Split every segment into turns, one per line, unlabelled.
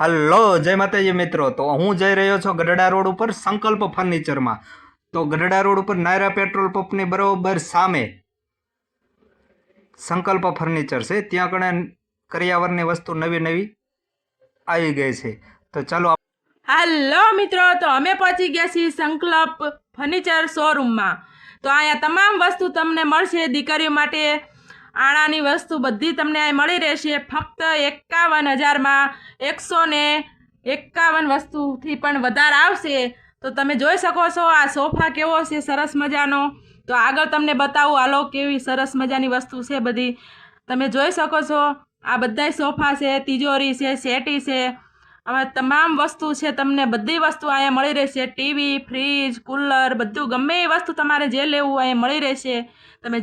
Hello, જય માતાજી મિત્રો. તો હું જઈ રહ્યો છું ગઢડા રોડ ઉપર સંકલ્પ ફર્નિચરમાં. તો ગઢડા રોડ ઉપર નાયરા પેટ્રોલ પંપની બરાબર સામે સંકલ્પ ફર્નિચર છે. ત્યાં કણે કરિયાવરની વસ્તુ નવી નવી આવી ગઈ છે. તો ચાલો
હાલો મિત્રો, તો અમે પહોંચી ગયા છીએ સંકલ્પ ફર્નિચર શોરૂમમાં તો અહીંયા તમામ વસ્તુ તમને મળશે દીકરીઓ માટે. આણાની વસ્તુ બધી તમને અહીં મળી રહેશે. ફક્ત એકાવન હજારમાં એકસો ને એકાવન વસ્તુથી પણ વધારે આવશે. તો તમે જોઈ શકો છો, આ સોફા કેવો છે, સરસ મજાનો. તો આગળ તમને બતાવું, હાલો, કેવી સરસ મજાની વસ્તુ છે બધી. તમે જોઈ શકો છો, આ બધાય સોફા છે, તિજોરી છે, સેટી છે. હવે તમામ વસ્તુ છે, તમને બધી વસ્તુ અહીંયા મળી રહેશે. ટીવી, ફ્રીજ, કુલર, બધું ગમે એ વસ્તુ તમારે જે લેવું અહીંયા મળી રહેશે. તમે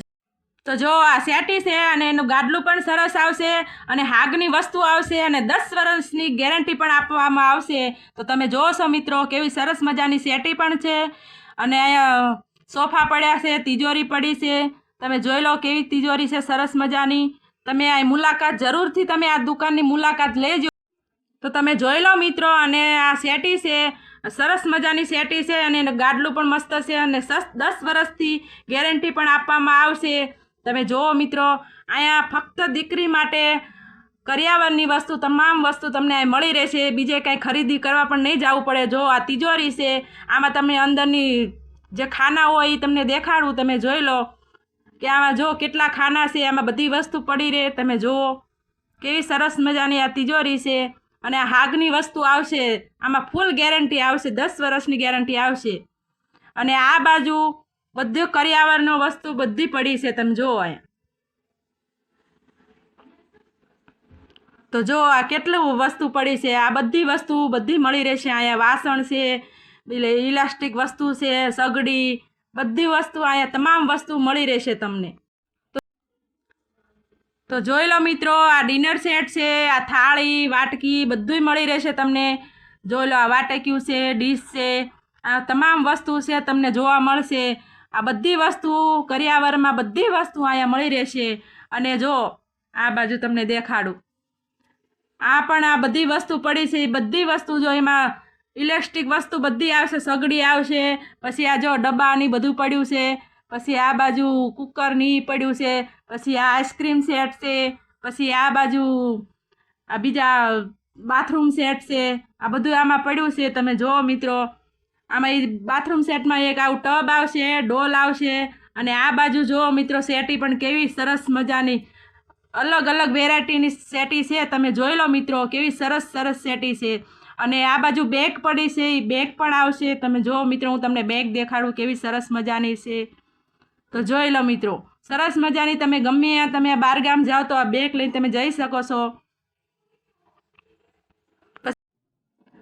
તો જો આ સેટી છે અને એનું ગાડલું પણ સરસ આવશે અને હાગની વસ્તુ આવશે અને દસ વર્ષની ગેરંટી પણ આપવામાં આવશે. તો તમે જોશો મિત્રો કેવી સરસ મજાની સેટી પણ છે. અને સોફા પડ્યા છે, તિજોરી પડી છે. તમે જોઈ લો કેવી તિજોરી છે, સરસ મજાની. તમે આ મુલાકાત જરૂરથી તમે આ દુકાનની મુલાકાત લેજો. તો તમે જોઈ લો મિત્રો અને આ સેટી છે, સરસ મજાની સેટી છે અને એનું ગાડલું પણ મસ્ત છે અને દસ વર્ષથી ગેરંટી પણ આપવામાં આવશે. તમે જુઓ મિત્રો, અહીંયા ફક્ત દીકરી માટે કરિયાવરની વસ્તુ, તમામ વસ્તુ તમને મળી રહેશે. બીજે કાંઈ ખરીદી કરવા પણ નહીં જવું પડે. જો આ તિજોરી છે, આમાં તમે અંદરની જે ખાના હોય એ તમને દેખાડું. તમે જોઈ લો કે આમાં જો કેટલા ખાના છે, આમાં બધી વસ્તુ પડી રહે. તમે જુઓ કેવી સરસ મજાની આ તિજોરી છે. અને આ હાગની વસ્તુ આવશે. આમાં ફૂલ ગેરંટી આવશે, દસ વર્ષની ગેરંટી આવશે. અને આ બાજુ બધું કરિયાવરનો વસ્તુ બધી પડી છે, તમે જુઓ અહીંયા. તો જો આ કેટલું વસ્તુ પડી છે, આ બધી વસ્તુ બધી મળી રહેશે અહીંયા. વાસણ છે એટલે ઇલાસ્ટિક વસ્તુ છે, સગડી, બધી વસ્તુ અહીંયા, તમામ વસ્તુ મળી રહેશે તમને. તો જોઈ લો મિત્રો, આ ડિનર સેટ છે, આ થાળી, વાટકી બધુંય મળી રહેશે તમને. જોઈ લો આ વાટક્યું છે, ડીશ છે, આ તમામ વસ્તુ છે તમને જોવા મળશે. આ બધી વસ્તુ કરિયાવરમાં બધી વસ્તુ અહીંયા મળી રહેશે. અને જો આ બાજુ તમને દેખાડું. આ પણ આ બધી વસ્તુ પડી છે. એ બધી વસ્તુ જો એમાં ઇલેક્ટ્રિક વસ્તુ બધી આવશે, સગડી આવશે. પછી આ જો ડબ્બાની બધું પડ્યું છે. પછી આ બાજુ કુકરની પડ્યું છે. પછી આ આઈસ્ક્રીમ સેટ છે. પછી આ બાજુ આ બીજા બાથરૂમ સેટ છે. આ બધું આમાં પડ્યું છે. તમે જુઓ મિત્રો આમાં એ બાથરૂમ સેટમાં એક આવું ટબ આવશે, ડોલ આવશે અને આ બાજુ જુઓ મિત્રો સેટી પણ કેવી સરસ મજાની અલગ અલગ વેરાયટીની સેટી છે. તમે જોઈ લો મિત્રો કેવી સરસ સરસ સેટી છે. અને આ બાજુ બેગ પડી છે એ બેગ પણ આવશે. તમે જુઓ મિત્રો હું તમને બેગ દેખાડું કેવી સરસ મજાની છે. તો જોઈ લો મિત્રો, સરસ મજાની તમે ગમે તમે બારગામ જાઓ તો આ બેગ લઈને તમે જઈ શકો છો.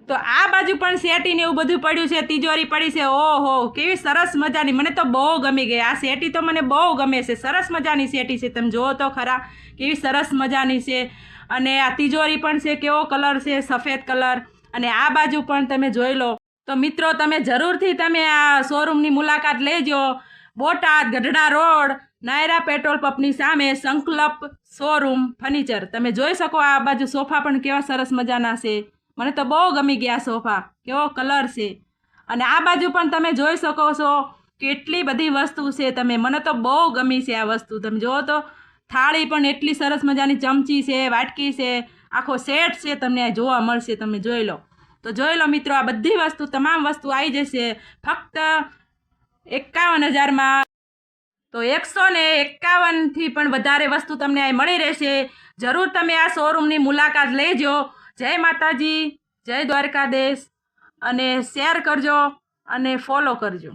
તો આ બાજુ પણ સેટી ને એવું બધું પડ્યું છે, તિજોરી પડી છે, ઓહો, કેવી સરસ મજાની. મને તો બહુ ગમી ગઈ. આ સેટી તો મને બહુ ગમે છે. સરસ મજાની સેટી છે. તમે જુઓ તો ખરા, કેવી સરસ મજાની છે. અને આ તિજોરી પણ છે, કેવો કલર છે, સફેદ કલર. અને આ બાજુ પણ તમે જોઈ લો. તો મિત્રો, તમે જરૂરથી તમે આ શોરૂમની મુલાકાત લેજો. બોટાદ ગઢડા રોડ, નાયરા પેટ્રોલ પંપની સામે સંકલ્પ શોરૂમ ફર્નિચર તમે જોઈ શકો આ બાજુ સોફા પણ કેવા સરસ મજાના છે. મને તો બહુ ગમી ગયા સોફા. કેવો કલર છે. અને આ બાજુ પણ તમે જોઈ શકો છો કેટલી બધી વસ્તુ છે તમે. મને તો બહુ ગમી છે આ વસ્તુ. તમે જુઓ તો થાળી પણ એટલી સરસ મજાની ચમચી છે, વાટકી છે, આખો સેટ છે તમને આ જોવા મળશે, તમે જોઈ લો. તો જોઈ લો મિત્રો, આ બધી વસ્તુ, તમામ વસ્તુ આવી જશે ફક્ત એકાવન હજારમાં. તો એકસો ને એકાવનથી પણ વધારે વસ્તુ તમને અહીં મળી રહેશે. જરૂર તમે આ શોરૂમની મુલાકાત લેજો. જય માતાજી જય દ્વારકાધીશ. અને શેર કરજો અને ફોલો કરજો.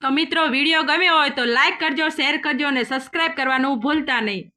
તો મિત્રો, વીડિયો ગમ્યો હોય તો લાઇક કરજો શેર કરજો અને સબસ્ક્રાઈબ કરવાનું ભૂલતા નહીં.